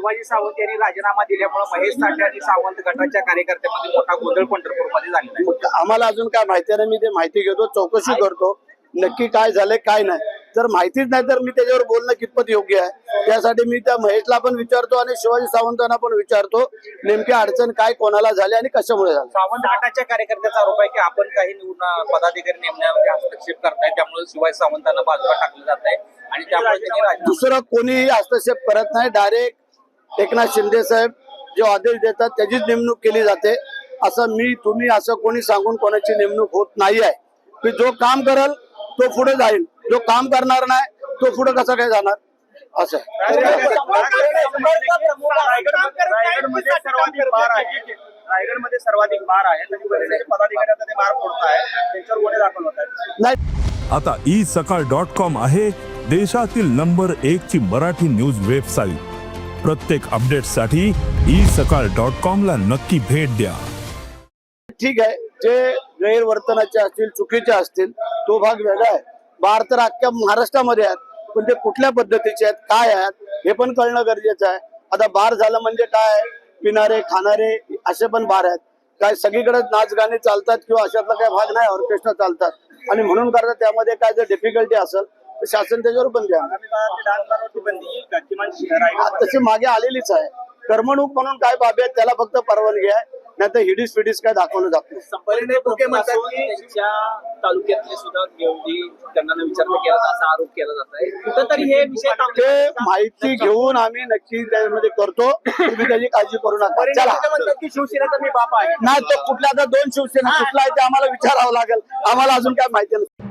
शिवाजी सावंत यांनी राजीनामा दिल्यामुळे महेश साठे आणि सावंत गटाच्या कार्यकर्त्यांमध्ये मोठा गोंधळ पंढरपूरमध्ये झालेला आम्हाला अजून काय माहिती नाही मी ते माहिती घेतो चौकशी करतो. नक्की काय झालंय काय नाही. जर माहितीच नाही तर मी त्याच्यावर बोलणं कितपत योग्य आहे? त्यासाठी मी त्या महेशला पण विचारतो आणि शिवाजी सावंतांना पण विचारतो नेमकी अडचण काय कोणाला झाली आणि कशामुळे झाली? सावंत गटाच्या कार्यकर्त्याचा आरोप आहे की आपण काही पदाधिकारी नेमण्यामध्ये हस्तक्षेप करताय त्यामुळे शिवाजी सावंतांना बाजूला टाकलं जात आहे आणि त्यामुळे दुसरं कोणीही हस्तक्षेप करत नाही डायरेक्ट एकनाथ शिंदे साहेब जे आदेश देतात त्याचीच नेमणूक केली जाते. असं मी तुम्ही असं कोणी सांगून कोणाची नेमणूक होत नाही आहे. की जो काम करल तो पुढे जाईल. जो काम करणार नाही तो पुढे कसं काय जाणार? असं आहे. रायगडमध्ये सर्वाधिक बार आहे. रायगडमध्ये सर्वाधिक बार आहे तरी बरेचसे पदाधिकारी आता ते बार फोडत आहे त्यांच्यावर गुन्हे दाखल होत आहेत नाही आता ई सकाळ डॉट कॉम आहे देशातील नंबर एक ची मराठी न्यूज वेबसाईट. प्रत्येक अपडेटसाठी ई सकाळ डॉट कॉम ला नक्की भेट द्या. ठीक आहे. जे गैरवर्तनाचे असतील चुकीचे असतील तो भाग वेगळा आहे. बार तर अख्ख्या महाराष्ट्रामध्ये आहेत पण ते कुठल्या पद्धतीचे आहेत काय आहेत हे पण कळणं गरजेचं आहे. आता बार झालं म्हणजे काय? पिणारे खाणारे असे पण बार आहेत. काय सगळीकडे नाच गाणे चालतात किंवा अशातला काही भाग नाही ऑर्केस्ट्रा चालतात. आणि म्हणून करता त्यामध्ये काय जर डिफिकल्टी असेल शासन त्याच्यावर बंदी हा, रायगडमध्ये तशी मागे आलेलीच आहे. करमणूक म्हणून काय बाबी आहेत त्याला फक्त परवानगी आहे. नाही तर हिडीस फिडीस काय दाखवलं जात तालुक्यातले सुद्धा गेवडी त्यांना विचारणा केला असा आरोप केला जात आहे. कुठंतरी हे विषय ते माहिती घेऊन आम्ही नक्की त्यामध्ये करतो. तुम्ही त्याची काळजी करू नका. चला. शिवसेनेचा मी बाप आहे? नाही तो कुठल्या आता दोन शिवसेना कुठला आहे ते आम्हाला विचारावं लागेल. आम्हाला अजून काय माहिती नाही.